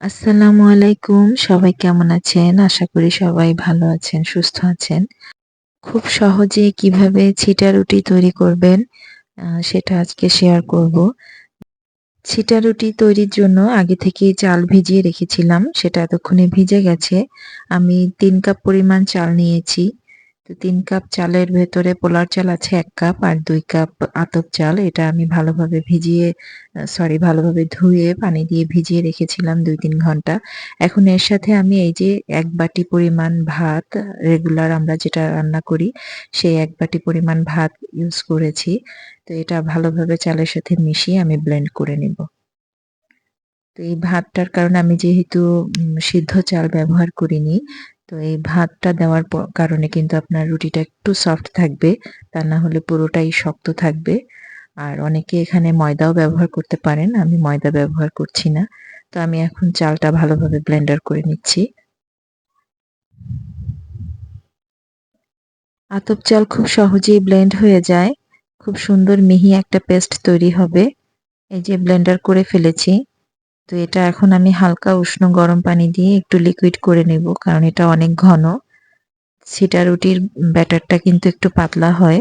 আসসালামু আলাইকুম। সবাই কেমন আছেন? আশা করি সবাই ভালো আছেন, সুস্থ আছেন। খুব সহজে কীভাবে ছিটা রুটি তৈরি করবেন সেটা আজকে শেয়ার করব। ছিটা রুটি তৈরির জন্য আগে থেকেই চাল ভিজিয়ে রেখেছিলাম, সেটা এতক্ষণে ভিজে গেছে। আমি তিন কাপ পরিমাণ চাল নিয়েছি। তো তিন কাপ চালের ভেতরে পোলার চাল আছে, এক কাপ আর দুই কাপ আতপ চাল। এটা আমি ভালোভাবে ভিজিয়ে সরি ভালোভাবে ধুয়ে পানি দিয়ে ভিজিয়ে রেখেছিলাম দুই তিন ঘণ্টা। এখন এর সাথে আমি এই যে এক বাটি পরিমাণ ভাত রেগুলার আমরা যেটা রান্না করি, সেই এক বাটি পরিমাণ ভাত ইউজ করেছি। তো এটা ভালোভাবে চালের সাথে মিশিয়ে আমি ব্লেন্ড করে নিব। তো এই ভাতটার কারণে আমি যেহেতু সিদ্ধ চাল ব্যবহার করিনি তো এই ভাতটা দেওয়ার কারণে কিন্তু আপনার রুটিটা একটু সফট থাকবে। তা না হলে পুরোটাই শক্ত থাকবে। আর অনেকে এখানে ময়দাও ব্যবহার করতে পারেন, আমি ময়দা ব্যবহার করছি না। তো আমি এখন চালটা ভালোভাবে ব্লেন্ডার করে নিচ্ছি। আতপ চাল খুব সহজেই ব্লেন্ড হয়ে যায়। খুব সুন্দর মিহি একটা পেস্ট তৈরি হবে। এই যে ব্লেন্ডার করে ফেলেছি। তো এটা এখন আমি হালকা উষ্ণ গরম পানি দিয়ে একটু লিকুইড করে নেব, কারণ এটা অনেক ঘন। সিটা রুটির ব্যাটারটা কিন্তু একটু পাতলা হয়।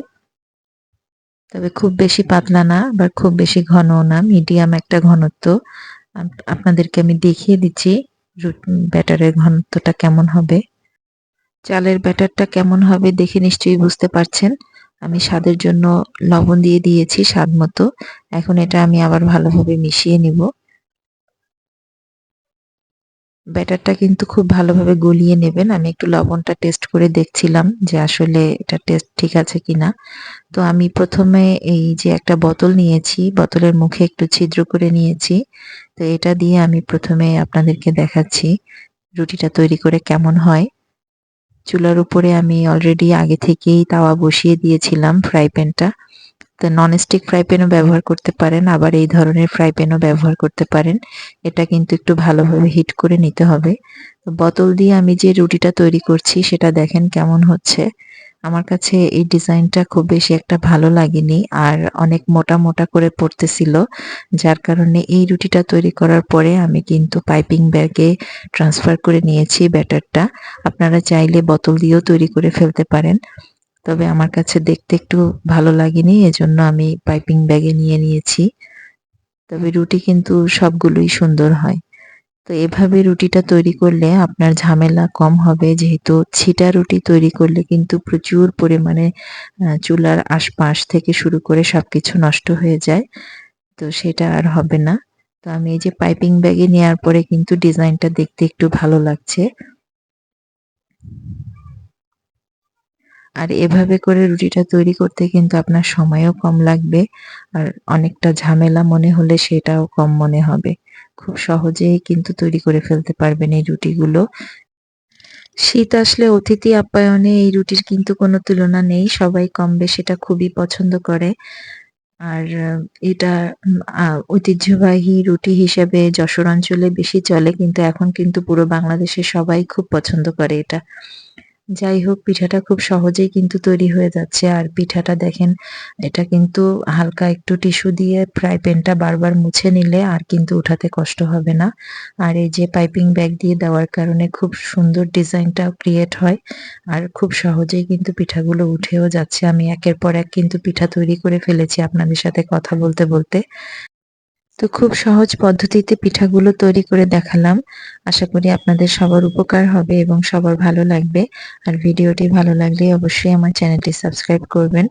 তবে খুব বেশি পাতলা না, আবার খুব বেশি ঘনও না মিডিয়াম একটা ঘনত্ব। আপনাদেরকে আমি দেখিয়ে দিচ্ছি ব্যাটারের ঘনত্বটা কেমন হবে। চালের ব্যাটারটা কেমন হবে দেখে নিশ্চয়ই বুঝতে পারছেন। আমি স্বাদের জন্য লবণ দিয়ে দিয়েছি স্বাদ মতো। এখন এটা আমি আবার ভালোভাবে মিশিয়ে নিব। ব্যাটারটা কিন্তু খুব ভালোভাবে গলিয়ে নেবেন। আমি একটু লবণটা টেস্ট করে দেখছিলাম যে আসলে এটা টেস্ট ঠিক আছে কিনা। তো আমি প্রথমে এই যে একটা বোতল নিয়েছি, বোতলের মুখে একটু ছিদ্র করে নিয়েছি। তো এটা দিয়ে আমি প্রথমে আপনাদেরকে দেখাচ্ছি রুটিটা তৈরি করে কেমন হয়। চুলার উপরে আমি অলরেডি আগে থেকেই তাওয়া বসিয়ে দিয়েছিলাম ফ্রাই প্যানটা তো ননস্টিক ফ্রাই প্যানও ব্যবহার করতে পারেন, আবার এই ধরনের ফ্রাই প্যানও ব্যবহার করতে পারেন। এটা কিন্তু একটু ভালোভাবে হিট করে নিতে হবে। বোতল দিয়ে আমি যে রুটিটা তৈরি করছি, সেটা দেখেন কেমন হচ্ছে। আমার কাছে এই ডিজাইনটা খুব বেশি একটা ভালো লাগেনি, আর অনেক মোটা মোটা করে পড়তেছিল। যার কারণে এই রুটিটা তৈরি করার পরে আমি কিন্তু পাইপিং ব্যাগে ট্রান্সফার করে নিয়েছি ব্যাটারটা। আপনারা চাইলে বোতল দিয়েও তৈরি করে ফেলতে পারেন। তবে আমার কাছে দেখতে একটু ভালো লাগেনি, এজন্য আমি পাইপিং ব্যাগে নিয়ে নিয়েছি। তবে রুটি কিন্তু সবগুলোই সুন্দর হয়। তো এভাবে রুটিটা তৈরি করলে আপনার ঝামেলা কম হবে, যেহেতু ছিটা রুটি তৈরি করলে কিন্তু প্রচুর পরিমাণে চুলার আশপাশ থেকে শুরু করে সবকিছু নষ্ট হয়ে যায়। তো সেটা আর হবে না। তো আমি এই যে পাইপিং ব্যাগে নেওয়ার পরে কিন্তু ডিজাইনটা দেখতে একটু ভালো লাগছে। আর এভাবে করে রুটিটা তৈরি করতে কিন্তু আপনার সময়ও কম লাগবে আর অনেকটা ঝামেলা মনে হলে সেটাও কম মনে হবে। খুব সহজেই কিন্তু তৈরি করে ফেলতে পারবেন এই রুটিগুলো। শীত আসলে অতিথি আপ্যায়নে এই রুটির কিন্তু কোনো তুলনা নেই, সবাই কম বেশ এটা খুবই পছন্দ করে। আর এটা ঐতিহ্যবাহী রুটি হিসেবে যশোর অঞ্চলে বেশি চলে, কিন্তু এখন কিন্তু পুরো বাংলাদেশে সবাই খুব পছন্দ করে এটা। যাই হোক, পিঠাটা খুব সহজেই কিন্তু তৈরি হয়ে যাচ্ছে। আর পিঠাটা দেখেন, এটা কিন্তু হালকা একটু টিস্যু দিয়ে ফ্রাই প্যানটা বারবার মুছে নিলে আর কিন্তু উঠাতে কষ্ট হবে না। আর এই যে পাইপিং ব্যাগ দিয়ে দেওয়ার কারণে খুব সুন্দর ডিজাইনটাও ক্রিয়েট হয়। আর খুব সহজেই কিন্তু পিঠাগুলো উঠেও যাচ্ছে। আমি একের পর এক কিন্তু পিঠা তৈরি করে ফেলেছি আপনাদের সাথে কথা বলতে বলতে। তো খুব সহজ পদ্ধতিতে পিঠাগুলো তৈরি করে দেখালাম। আশা করি আপনাদের সবার উপকার হবে এবং সবার ভালো লাগবে। আর ভিডিওটি ভালো লাগলে অবশ্যই আমার চ্যানেলটি সাবস্ক্রাইব করবেন।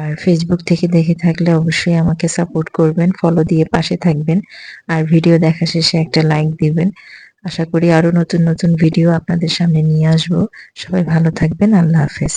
আর ফেসবুক থেকে দেখে থাকলে অবশ্যই আমাকে সাপোর্ট করবেন ফলো দিয়ে পাশে থাকবেন। আর ভিডিও দেখা শেষে একটা লাইক দিবেন। আশা করি আরও নতুন নতুন ভিডিও আপনাদের সামনে নিয়ে আসব। সবাই ভালো থাকবেন, আল্লাহ হাফেজ।